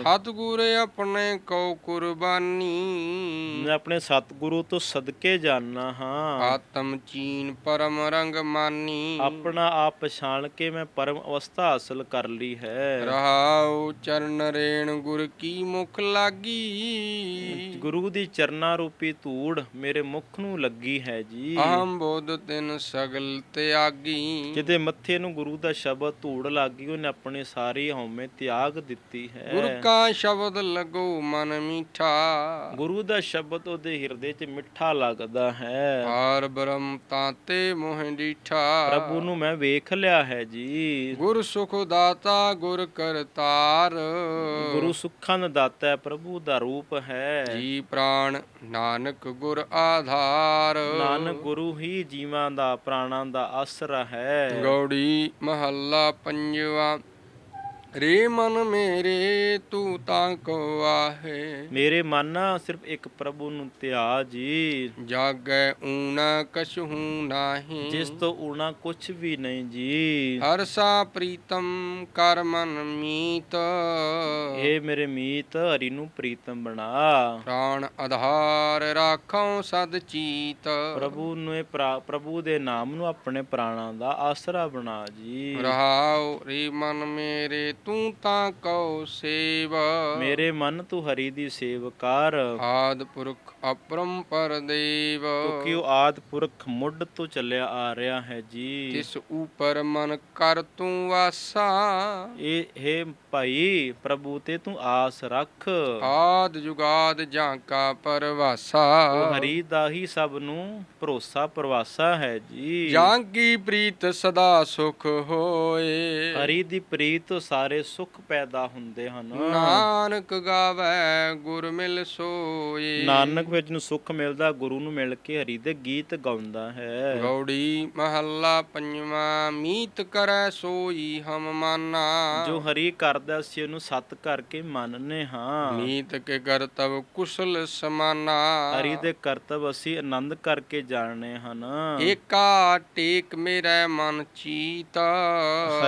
ਸਤਿਗੁਰ ਆਪਣੇ ਕੋ ਕੁਰਬਾਨੀ। ਮੈਂ ਆਪਣੇ ਸਤਿਗੁਰੂ ਤੋਂ ਸਦਕੇ ਜਾਣਾ ਹਾਂ। ਆਤਮ ਚੀਨ ਪਰਮ ਰੰਗ ਮਾਨੀ। ਆਪਣਾ ਆਪ ਪਛਾਣ ਕੇ ਮੈਂ ਪਰਮ ਅਵਸਥਾ ਹਾਸਲ ਕਰ ਲਈ ਹੈ। ਰਹਾਉ ਚਰਨ ਰੇਣ ਗੁਰ ਕੀ ਮੁਖ ਲਾਗੀ। ਗੁਰੂ ਦੀ ਚਰਨਾ ਰੂਪੀ ਧੂੜ ਮੇਰੇ ਮੁਖ ਨੂੰ ਲੱਗੀ ਹੈ ਜੀ। ਅਹੰ ਬੋਧ ਤਿਨ ਸਗਲ ਤਿਆਗੀ। ਜਿਹਦੇ ਮੱਥੇ ਨੂੰ ਗੁਰੂ ਦਾ ਸ਼ਬਦ ਧੂੜ ਲੱਗੀ ਉਹਨੇ ਆਪਣੀ ਸਾਰੀ ਹਉਮੈ ਤਿਆਗ ਦਿੱਤੀ ਗੁਰ ਹੈ ਕਾ ਸ਼ਬਦ ਲਗੋ ਮਨ ਮੀਠਾ। ਗੁਰੂ ਦਾ ਸ਼ਬਦ ਉਹਦੇ ਹਿਰਦੇ 'ਚ ਮਿੱਠਾ ਲੱਗਦਾ ਹੈ। ਪਾਰ ਬ੍ਰਹਮ ਤਾਤੇ ਮੋਹ ਡੀਠਾ ਪ੍ਰਭੂ ਨੂੰ ਮੈਂ ਵੇਖ ਲਿਆ ਹੈ ਜੀ। ਗੁਰ ਸੁਖ ਦਾਤਾ ਗੁਰ ਕਰਤਾਰ ਗੁਰੂ ਸੁੱਖਾਂ ਦਾ ਦਾਤਾ ਹੈ ਪ੍ਰਭੂ ਦਾ ਰੂਪ ਹੈ। ਜੀ ਪ੍ਰਾਣ ਨਾਨਕ ਗੁਰ ਆਧਾਰ। ਨਾਨਕ ਗੁਰੂ ਹੀ ਜੀਵਾਂ ਦਾ ਪ੍ਰਾਣਾਂ ਦਾ ਆਸਰਾ ਹੈ। ਗੌੜੀ ਮਹੱਲਾ ਪੰਜਵਾ। ਰੇ ਮਨ ਮੇਰੇ ਤੂੰ ਤਾਂ ਕੋ ਆਹੇ ਮੇਰੇ ਮਨ ਸਿਰਫ ਇੱਕ ਪ੍ਰਭੂ ਨੂੰ ਧਿਆ ਜੀ। ਜਾਗੈ ਊਣਾ ਕਛੂ ਨਾਹੀ। ਜਿਸ ਤੋਂ ਉਣਾ ਕੁਛ ਵੀ ਨਹੀਂ ਜੀ। ਹਰਸਾ ਪ੍ਰੀਤਮ ਕਰ ਮਨ ਮੀਤ। ਇਹ ਮੇਰੇ ਮੀਤ ਹਰੀ ਨੂੰ ਪ੍ਰੀਤਮ ਬਣਾ। ਪ੍ਰਾਣ ਆਧਾਰ ਰਾਖਾਂ ਸਦ ਚੀਤ। ਪ੍ਰਭੂ ਨੂੰ ਪ੍ਰਭੂ ਦੇ ਨਾਮ ਨੂੰ ਆਪਣੇ ਪ੍ਰਾਣਾਂ ਦਾ ਆਸਰਾ ਬਣਾ ਜੀ। ਰਹਾਉ ਰੇ ਮਨ ਮੇਰੇ ਤੂੰ ਤਾਂ ਕਉ ਸੇਵ। ਮੇਰੇ ਮਨ ਤੂੰ ਹਰੀ ਦੀ ਸੇਵ ਕਰ। ਆਦ ਪੁਰਖ ਅਪਰੰਪਰ ਦੇਵ। ਕਿਉਂਕਿ ਉਹ ਆਦ ਪੁਰਖ ਮੁੱਢ ਤੋਂ ਚੱਲਿਆ ਆ ਰਿਹਾ ਹੈ ਜੀ। ਤਿਸ ਉਪਰ ਮਨ ਕਰ ਤੂੰ ਵਾਸਾ ਇਹ ਹੈ ਭਾਈ ਪ੍ਰਭੂ ਤੇ ਤੂੰ ਆਸ ਰੱਖ। ਆਦ ਜੁਗਾਦ ਜਾਂ ਕਾ ਪਰਵਾਸਾ। ਉਹ ਹਰੀ ਦਾ ਹੀ ਸਭ ਨੂੰ ਭਰੋਸਾ ਪ੍ਰਵਾਸਾ ਹੈ ਜੀ। ਜਾਂ ਕੀ ਪ੍ਰੀਤ ਸਦਾ ਸੁਖ ਹੋਏ। ਹਰੀ ਦੀ ਪ੍ਰੀਤ ਤੋਂ ਸਾਰੇ ਸੁੱਖ ਪੈਦਾ ਹੁੰਦੇ ਹਨ। ਨਾਨਕ ਗਾਵੇ ਗੁਰ ਮਿਲ ਸੋਏ ਨਾਨਕ ਵਿੱਚ ਨੂੰ ਸੁੱਖ ਮਿਲਦਾ ਗੁਰੂ ਨੂੰ ਮਿਲ ਕੇ ਹਰੀ ਦੇ ਗੀਤ ਗਾਉਂਦਾ ਹੈ। ਗੌੜੀ ਮਹੱਲਾ ਪੰਜਵਾਂ ਮੀਤ ਕਰੈ ਸੋਈ ਹਮ ਮਾਨਾ। ਜੋ ਹਰੀ ਕਰਦਾ ਸੀ ਉਹਨੂੰ ਸਤ ਕਰਕੇ ਮੰਨਨੇ ਹਾਂ। ਮੀਤ ਕੇ ਕਰਤਵ ਕੁਸ਼ਲ ਸਮਾਨਾ। ਹਰੀ ਦੇ ਕਰਤਵ ਅਸੀਂ ਆਨੰਦ ਕਰਕੇ ਜਾਣਨੇ ਹਨ। ਏਕਾ ਟੇਕ ਮੇਰੇ ਮਨ ਚੀਤ।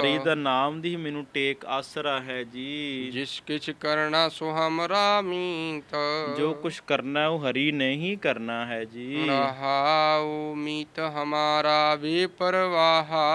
ਹਰੀ ਦਾ ਨਾਮ ਦੀ ਮੈਨੂੰ ਟੇਕ ਆਸਰਾ ਹੈ ਜੀ। ਜਿਸ ਕਿਛ ਕਰਨਾ ਸੋ ਹਮਰਾ ਮੀਤ ਜੋ ਕੁਝ ਕਰਨਾ ਉਹ ਹਰੀ ਨੇ ਹੀ ਕਰਨਾ ਹੈ ਜੀ। ਰਹਾਉ ਮੀਤ ਹਮਾਰਾ ਵੇ ਪਰਵਾਹਾ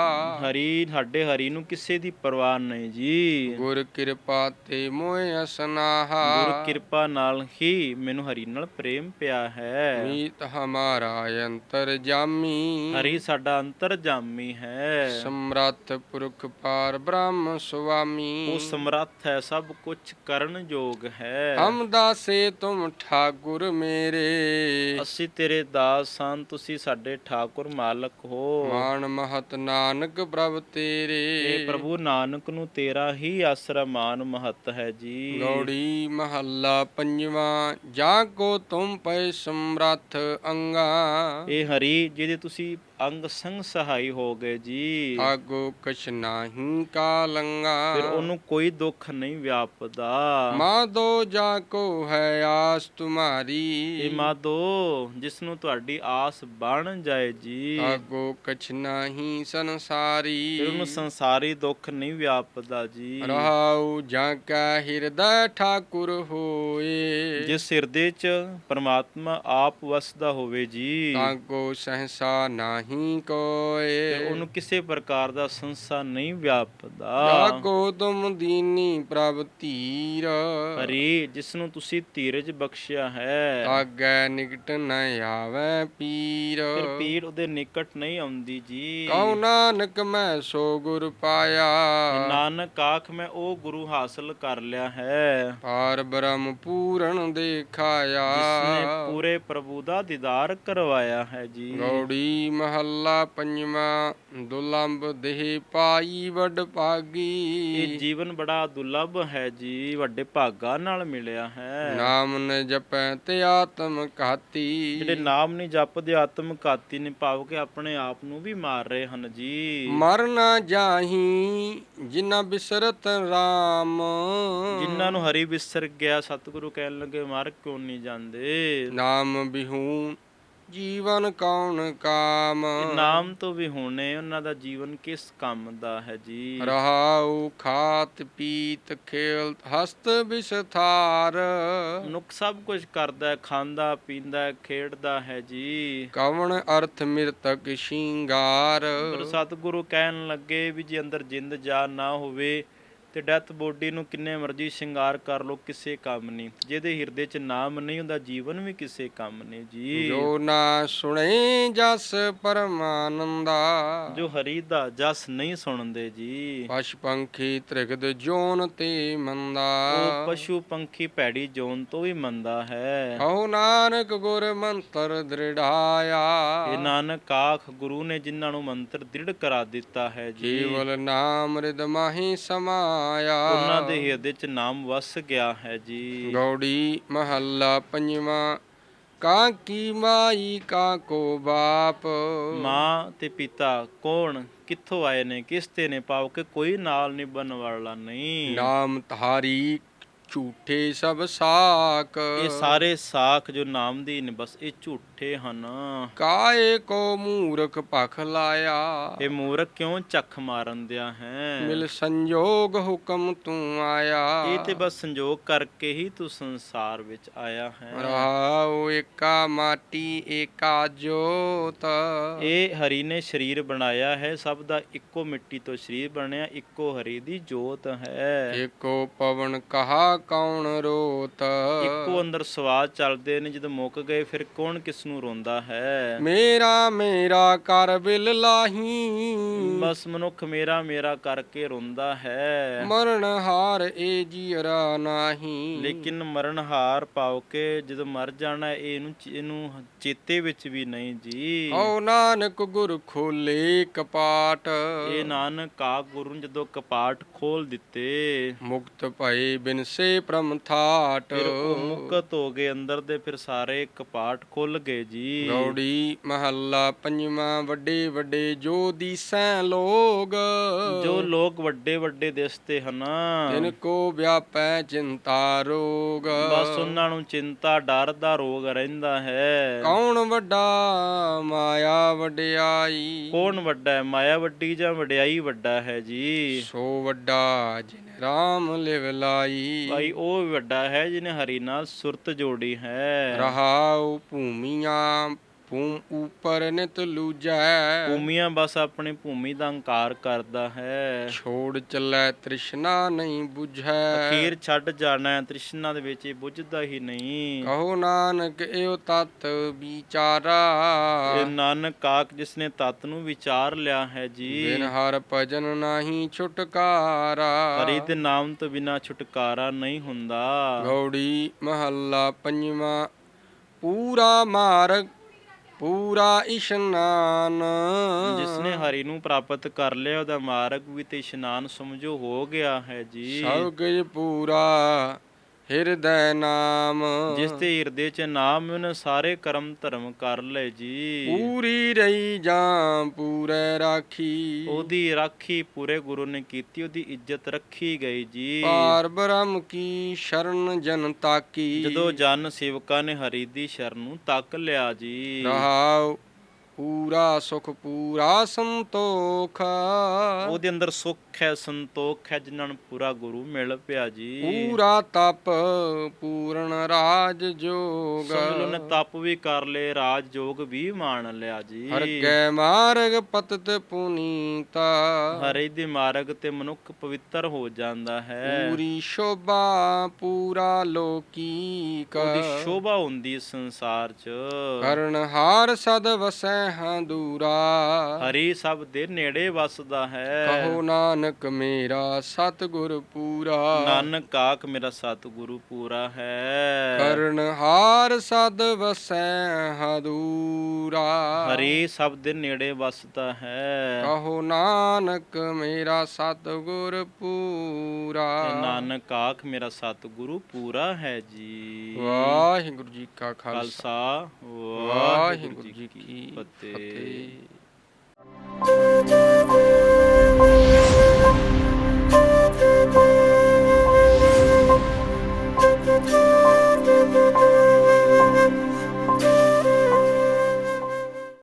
ਹਰੀ ਸਾਡੇ ਹਰੀ ਨੂੰ ਕਿਸੇ ਦੀ ਪਰਵਾਹ ਨਹੀਂ ਜੀ। ਗੁਰ ਕਿਰਪਾ ਤੇ ਮੋਇ ਅਸਨਾਹਾ। ਗੁਰ ਕਿਰਪਾ ਨਾਲ ਹੀ ਮੈਨੂੰ ਹਰੀ ਨਾਲ ਪ੍ਰੇਮ ਪਿਆ ਹੈ। ਮੀਤ ਹਮਾਰਾ ਅੰਤਰ ਜਾਮੀ। ਹਰੀ ਸਾਡਾ ਅੰਤਰਜਾਮੀ ਹੈ। ਸਮਰੱਥ ਪੁਰਖ ਪਾਰ ਬ੍ਰਹਮ ਸੁਆਮੀ। ਉਹ ਸਮਰੱਥ ਹੈ ਸਭ ਕੁਝ ਕਰਨ ਯੋਗ ਹੈ। ਹਮ ਦਾਸੇ ਤੁਮ ਠਾਕੁਰ ਮੇਰੇ। ਅਸੀਂ ਤੇਰੇ ਦਾਸ ਹਾਂ ਤੁਸੀਂ ਸਾਡੇ ਠਾਕੁਰ ਮਾਲਕ ਹੋ। ਮਾਨ ਮਹਤ ਨਾਨਕ ਪ੍ਰਭ ਤੇਰੇ। ਇਹ ਪ੍ਰਭੂ ਨਾਨਕ ਨੂੰ ਤੇਰਾ ਹੀ ਆਸਰਾ ਮਾਨ ਮਹੱਤ ਹੈ ਜੀ। ਗੌੜੀ ਮਹੱਲਾ ਪੰਜਵਾਂ ਜਾ ਕੋ ਤੁਮ ਪੈ ਸਮਰੱਥ ਅੰਗਾ। ਇਹ ਹਰੀ ਜਿਹਦੇ ਤੁਸੀਂ ਅੰਗ ਸੰਗ ਸਹਾਈ ਹੋ ਗਏ ਜੀ। ਆਗੋ ਕਛ ਨਾਹੀ ਕਾ ਲੰਗਾ। ਫਿਰ ਉਹਨੂੰ ਕੋਈ ਦੁੱਖ ਨਹੀਂ ਵਿਆਪਦਾ। ਮਾਦੋ ਜਾ ਕੋ ਹੈ ਆਸ ਤੁਮਾਰੀ। ਇਹ ਮਾਦੋ ਜਿਸ ਨੂੰ ਤੁਹਾਡੀ ਆਸ ਬਣ ਜਾਏ ਜੀ। ਆਗੋ ਕਛ ਨਾਹੀ ਸੰਸਾਰੀ। ਫਿਰ ਉਹਨੂੰ ਸੰਸਾਰੀ ਦੁੱਖ ਨਹੀਂ ਵਿਆਪਦਾ ਜੀ। ਰਹਾਉ ਜਾਂ ਕਾ ਹਿਰਦੈ ਠਾਕੁਰ ਹੋਏ। ਜਿਸ ਹਿਰਦੇ ਚ ਪਰਮਾਤਮਾ ਆਪ ਵਸਦਾ ਹੋਵੇ ਜੀ। ਤਾਗੋ ਸਹਸਾ ਨਾਹੀ ਨਹੀਂ ਕੋਏ ਉਹਨੂੰ ਕਿਸੇ ਪ੍ਰਕਾਰ ਦਾ ਸੰਸਾ ਨਹੀਂ ਵਿਆਪਦਾ। ਜਾਗੋ ਤੁਮ ਦੀਨੀ ਪ੍ਰਭ ਧੀਰ। ਹਰੀ ਜਿਸ ਨੂੰ ਤੁਸੀਂ ਧੀਰਜ ਬਖਸ਼ਿਆ ਹੈ। ਤਾਗੈ ਨਿਕਟ ਨ ਆਵੈ ਪੀਰ। ਫਿਰ ਪੀੜ ਉਹਦੇ ਨਿਕਟ ਨਹੀਂ ਆਉਂਦੀ ਜੀ। ਕਉ ਨਾਨਕ ਮੈਂ ਸੋ ਗੁਰ ਪਾਇਆ। ਨਾਨਕ ਆਖ ਮੈਂ ਉਹ ਗੁਰੂ ਹਾਸਲ ਕਰ ਲਿਆ ਹੈ। ਪਾਰ ਬ੍ਰਹਮ ਪੂਰਨ ਦੇਖਾਇਆ। ਜਿਸਨੇ ਪੂਰੇ ਪ੍ਰਭੂ ਦਾ ਦੀਦਾਰ ਕਰਵਾਇਆ ਹੈ ਜੀ। ਗੌੜੀ ਮਹੱਲਾ ਪੰਜਵਾਂ ਦੁਲੰਭ ਦੇਹ ਪਾਈ ਵਡ ਇਹ ਭਾਗੀ ਜੀਵਨ ਬੜਾ ਦੁਰਲਭ ਹੈ ਜੀ ਵੱਡੇ ਭਾਗਾ ਨਾਲ ਮਿਲਿਆ ਹੈ। ਨਾਮ ਨ ਜਪੈ ਤੇ ਆਤਮ ਘਾਤੀ। ਜਿਹੜੇ ਨਾਮ ਨਹੀਂ ਜਪਦੇ ਆਤਮ ਘਾਤੀ ਨੇ ਭਾਵ ਕਿ ਆਪਣੇ ਆਪ ਨੂੰ ਵੀ ਮਾਰ ਰਹੇ ਹਨ ਜੀ। ਮਰ ਨਾ ਜਾਹੀ ਜਿਨਾ ਬਿਸਰਤ RAM ਜਿਨ੍ਹਾਂ ਨੂੰ ਹਰੀ ਵਿਸਰ ਗਿਆ ਸਤਿਗੁਰੂ ਕਹਿਣ ਲੱਗੇ ਮਰ ਕਿਉਂ ਨਹੀਂ ਜਾਂਦੇ? ਨਾਮ ਬਿਹੂਨ ਜੀਵਨ ਕੌਣ ਕਾਮ? ਇਹ ਨਾਮ ਤੋਂ ਵੀ ਹੋਣੇ ਉਹਨਾਂ ਦਾ ਜੀਵਨ ਕਿਸ ਕੰਮ ਦਾ ਹੈ ਜੀ? ਰਹਾਉ ਖਾਤ ਪੀਤ ਖੇਲ ਹਸਤ ਵਿਸਥਾਰ। ਮਨੁੱਖ ਸਭ ਕੁਝ ਕਰਦਾ ਹੈ ਖਾਂਦਾ ਪੀਂਦਾ ਹੈ, ਖੇਡਦਾ ਹੈ ਜੀ। ਕਵਣ ਅਰਥ ਮਿਰਤਕ ਸ਼ਿੰਗਾਰ? ਪਰ ਸਤਿਗੁਰੂ ਕਹਿਣ ਲੱਗੇ ਵੀ ਜੇ ਅੰਦਰ ਜਿੰਦ ਜਾਨ ਨਾ ਹੋਵੇ ਤੇ ਡੈਥ ਬੋਡੀ ਨੂੰ ਕਿੰਨੇ ਮਰਜ਼ੀ ਸ਼ਿੰਗਾਰ ਕਰ ਲੋ ਕਿਸੇ ਕੰਮ ਨਹੀਂ। ਜਿਹਦੇ ਹਿਰਦੇ 'ਚ ਨਾਮ ਨਹੀਂ ਹੁੰਦਾ ਜੀਵਨ ਵੀ ਕਿਸੇ ਕੰਮ ਨਹੀਂ ਜੀ। ਜੋ ਨਾ ਸੁਣੇ ਜਸ ਪਰਮਾਨੰਦਾ। ਜੋ ਹਰੀ ਦਾ ਜਸ ਨਹੀਂ ਸੁਣਦੇ ਜੀ। ਪਸ਼ ਪੰਖੀ ਤ੍ਰਿਗਦ ਜੋਨ ਤੇ ਮੰਦਾ। ਉਹ ਪਸ਼ੂ ਪੰਖੀ ਭੈੜੀ ਜੋਨ ਤੋਂ ਵੀ ਮੰਦਾ ਹੈ। ਕਹੋ ਨਾਨਕ ਗੁਰ ਮੰਤਰ ਦ੍ਰਿੜਾਇਆ। ਇਹ ਨਾਨਕ ਆਖ ਗੁਰੂ ਨੇ ਜਿਨ੍ਹਾਂ ਨੂੰ ਮੰਤਰ ਦ੍ਰਿੜ ਕਰਾ ਦਿੱਤਾ ਹੈ ਜੀ। ਕੇਵਲ ਨਾਮ ਰਿਦ ਮਾਹੀ ਸਮਾਇਆ ਉਹਨਾਂ ਦੇ ਹਿਰਦੇ 'ਚ ਨਾਮ ਵਸ ਗਿਆ ਹੈ ਜੀ। ਗੌੜੀ ਮਹੱਲਾ ਪੰਜਵਾਂ ਕਾਂ ਕੀ ਮਾਈ ਕਾ ਕੋ ਬਾਪ। ਮਾਂ ਤੇ ਪਿਤਾ ਕੌਣ ਕਿੱਥੋਂ ਆਏ ਨੇ ਕਿਸ ਤੇ ਨੇ ਪਾਉ ਕਿ ਕੋਈ ਨਾਲ ਨਿਭਣ ਵਾਲਾ ਨਹੀਂ। ਨਾਮ ਧਾਰੀ ਝੂਠੇ ਸਭ ਸਾਕ। ਇਹ ਸਾਰੇ ਸਾਖ ਜੋ ਨਾਮ ਦੀ ਨੇ ਬਸ ਇਹ ਝੂਠੇ ਹਨ। ਕਾਏ ਕੋ ਮੂਰਖ ਭਖ ਲਾਇਆ? ਇਹ ਮੂਰਖ ਕਿਉਂ ਚੱਖ ਮਾਰਨ ਦਿਆ ਹੈ? ਮਿਲ ਸੰਜੋਗ ਹੁਕਮ ਤੂੰ ਆਇਆ। ਇਹ ਤੇ ਬਸ ਸੰਜੋਗ ਕਰਕੇ ਹੀ ਤੂੰ ਸੰਸਾਰ ਵਿੱਚ ਆਇਆ ਹੈ। ਰਹਾਉ ਏਕਾ ਮਾਟੀ ਏਕਾ ਜੋਤ। ਇਹ ਹਰੀ ਨੇ ਸਰੀਰ ਬਣਾਇਆ ਹੈ ਸਭ ਦਾ ਇੱਕੋ ਮਿੱਟੀ ਤੋਂ ਸਰੀਰ ਬਣਿਆ ਇੱਕੋ ਹਰੀ ਦੀ ਜੋਤ ਹੈ। ਏਕੋ ਪਵਨ ਕਹਾ ਕੌਣ ਰੋਤ? ਇੱਕੋ ਅੰਦਰ ਸਵਾਦ ਚੱਲਦੇ ਨੇ ਜਦੋਂ ਮੁੱਕ ਗਏ ਫਿਰ ਕੌਣ ਕਿਸ ਨੂੰ ਰੋਂਦਾ ਹੈ? ਮੇਰਾ ਮੇਰਾ ਕਰ ਬਿਲ ਲਾਹੀ। ਬਸ ਮਨੁੱਖ ਮੇਰਾ ਮੇਰਾ ਕਰਕੇ ਰੋਂਦਾ ਹੈ। ਮਰਨ ਹਾਰ ਏ ਜੀਰਾ ਨਾਹੀ। ਲੇਕਿਨ ਮਰਨਹਾਰ ਪਾਉ ਕੇ ਜਦੋਂ ਮਰ ਜਾਣਾ ਇਹਨੂੰ ਇਹਨੂੰ ਚੇਤੇ ਵਿੱਚ ਵੀ ਨਹੀਂ ਜੀ। ਓ ਨਾਨਕ ਗੁਰ ਖੋਲੇ ਕਪਾਟ। ਇਹ ਨਾਨਕ ਆ ਗੁਰੂ ਜਦੋਂ ਕਪਾਟ ਖੋਲ ਦਿੱਤੇ। ਮੁਕਤ ਭਏ ਬਿਨਸੇ ਪ੍ਰਮ ਥਾਟ ਫਿਰ ਉਹ ਮੁਕਤ ਹੋ ਗਏ ਅੰਦਰ ਦੇ ਫਿਰ ਸਾਰੇ ਕਪਾਟ ਖੁੱਲ ਗਏ ਜੀ। ਗੌੜੀ ਮਹੱਲਾ ਪੰਜਵਾਂ ਵੱਡੇ ਵੱਡੇ ਜੋ ਦੀਸੈ ਲੋਗ। ਜੋ ਲੋਕ ਵੱਡੇ ਵੱਡੇ ਦਿਸਦੇ ਹਨ। ਤਿਨ ਕੋ ਵਿਆਪੈ ਚਿੰਤਾ ਰੋਗ। ਬਸ ਉਹਨਾਂ ਨੂੰ ਚਿੰਤਾ ਡਰ ਦਾ ਰੋਗ ਰਹਿੰਦਾ ਹੈ। ਕੌਣ ਵੱਡਾ ਮਾਇਆ ਵਡਿਆਈ? ਕੌਣ ਵੱਡਾ ਹੈ? ਮਾਇਆ ਵੱਡੀ ਜਾਂ ਵਡਿਆਈ ਵੱਡਾ ਹੈ ਜੀ? ਸੋ ਵੱਡਾ ਰਾਮ ਲਿਵ ਲਾਈ। ਭਾਈ ਉਹ ਵੱਡਾ ਹੈ ਜਿਹਨੇ ਹਰੀ ਨਾਲ ਸੁਰਤ ਜੋੜੀ ਹੈ। ਰਹਾਉ ਭੂਮੀਆਂ ਭੂਮ ਉਪਰ ਨਿਤ ਲੂਜੈ। ਭੂਮੀਆਂ ਬਸ ਆਪਣੀ ਭੂਮੀ ਦਾ ਹੰਕਾਰ ਕਰਦਾ ਹੈ। ਛੋੜ ਚੱਲੈ ਤ੍ਰਿਸ਼ਨਾ ਨਹੀਂ 부ਝੈ ਅਖੀਰ ਛੱਡ ਜਾਣਾ ਹੈ ਤ੍ਰਿਸ਼ਨਾ ਦੇ ਵਿੱਚ ਇਹ ਬੁੱਝਦਾ ਹੀ ਨਹੀਂ। ਕਹੋ ਨਾਨਕ ਇਹੋ ਤਤ ਵਿਚਾਰਾ। ਇਹ ਨਾਨਕ ਆਖ ਜਿਸਨੇ ਤਤ ਨੂੰ ਵਿਚਾਰ ਲਿਆ ਹੈ ਜੀ। ਬਿਨ ਹਰ ਭਜਨ ਨਹੀਂ ਛੁਟਕਾਰਾ। ਹਰੀ ਦੇ ਨਾਮ ਤੋਂ ਬਿਨਾ ਛੁਟਕਾਰਾ ਨਹੀਂ ਹੁੰਦਾ। ਗੌੜੀ ਮਹੱਲਾ ਪੰਜਵਾਂ। ਪੂਰਾ ਮਾਰਗ ਪੂਰਾ ਇਸ਼ਨਾਨ। ਜਿਸਨੇ ਹਰੀ ਨੂੰ ਪ੍ਰਾਪਤ ਕਰ ਲਿਆ ਉਹਦਾ ਮਾਰਗ ਵੀ ਤੇ ਇਸ਼ਨਾਨ ਸਮਝੋ ਹੋ ਗਿਆ ਹੈ ਜੀ। ਸਭ ਕੁਝ ਪੂਰਾ। ਹਿਰਦੈ ਨਾਮ। ਜਿਸ ਤੇ ਹਿਰਦੇ ਚ ਨਾਮ ਉਹਨੇ ਸਾਰੇ ਕਰਮ ਧਰਮ ਕਰ ਲਏ ਜੀ। ਪੂਰੀ ਰਹੀ ਜਾਂ ਪੂਰੇ ਰਾਖੀ। ਉਹਦੀ ਰਾਖੀ ਪੂਰੇ ਗੁਰੂ ਨੇ ਕੀਤੀ ਉਹਦੀ ਇੱਜ਼ਤ ਰੱਖੀ ਗਈ ਜੀ। ਪਾਰ ਬ੍ਰਹਮ ਕੀ ਸ਼ਰਨ ਜਨ ਤਾਕੀ। ਜਦੋਂ ਜਨ ਸੇਵਕਾਂ ਨੇ ਹਰੀ ਦੀ ਸ਼ਰਨ ਨੂੰ ਤੱਕ ਲਿਆ ਜੀ। ਰਹਾਉ ਪੂਰਾ ਸੁਖ ਪੂਰਾ ਸੰਤੋਖ। ਉਹਦੇ ਅੰਦਰ ਸੁੱਖ ਹੈ ਸੰਤੋਖ ਹੈ ਜਿਨ੍ਹਾਂ ਨੂੰ ਪੂਰਾ ਗੁਰੂ ਮਿਲ ਪਿਆ ਜੀ। ਪੂਰਾ ਤਪ ਪੂਰਨ ਰਾਜ ਜੋਗ। ਸਮਝ ਨੇ ਤਪ ਵੀ ਕਰ ਲਏ ਰਾਜ ਜੋਗ ਵੀ ਮਾਣ ਲਿਆ ਜੀ। ਹਰ ਗੈ ਮਾਰਗ ਪਤਤ ਪੁਨੀਤਾ। ਹਰੇ ਦੇ ਮਾਰਗ ਤੇ ਮਨੁੱਖ ਪਵਿੱਤਰ ਹੋ ਜਾਂਦਾ ਹੈ। ਪੂਰੀ ਸ਼ੋਭਾ ਪੂਰਾ ਲੋਕੀਕ। ਉਹਦੀ ਸ਼ੋਭਾ ਹੁੰਦੀ ਸੰਸਾਰ 'ਚ। ਕਰਨ ਹਾਰ ਸਦ ਵਸੈ ਹਾਂ ਦੂਰਾ। ਹਰੀ ਸਭ ਦੇ ਨੇੜੇ ਵਸਦਾ ਹੈ। ਕਹੋ ਨਾਨਕ ਮੇਰਾ ਸਤਿਗੁਰ ਪੂਰਾ। ਨਾਨਕ ਆਖ ਮੇਰਾ ਸਤਿਗੁਰੂ ਪੂਰਾ ਹੈ। ਕਰਨ ਹਾਰ ਸਦ ਵਸੈ ਹਾਂ ਦੂਰਾ। ਹਰੀ ਸਭ ਦੇ ਨੇੜੇ ਵਸਦਾ ਹੈ। ਕਹੋ ਨਾਨਕ ਮੇਰਾ ਸਤਿਗੁਰ ਪੂਰਾ। ਨਾਨਕ ਆਖ ਮੇਰਾ ਸਤਿਗੁਰੂ ਪੂਰਾ ਹੈ ਜੀ। ਵਾਹਿਗੁਰੂ ਜੀ ਕਾ ਖਾਲਸਾ। ਖਾਲਸਾ। ਵਾਹਿਗੁਰੂ ਜੀ ਕੀ ਫਤਿਹ। 对。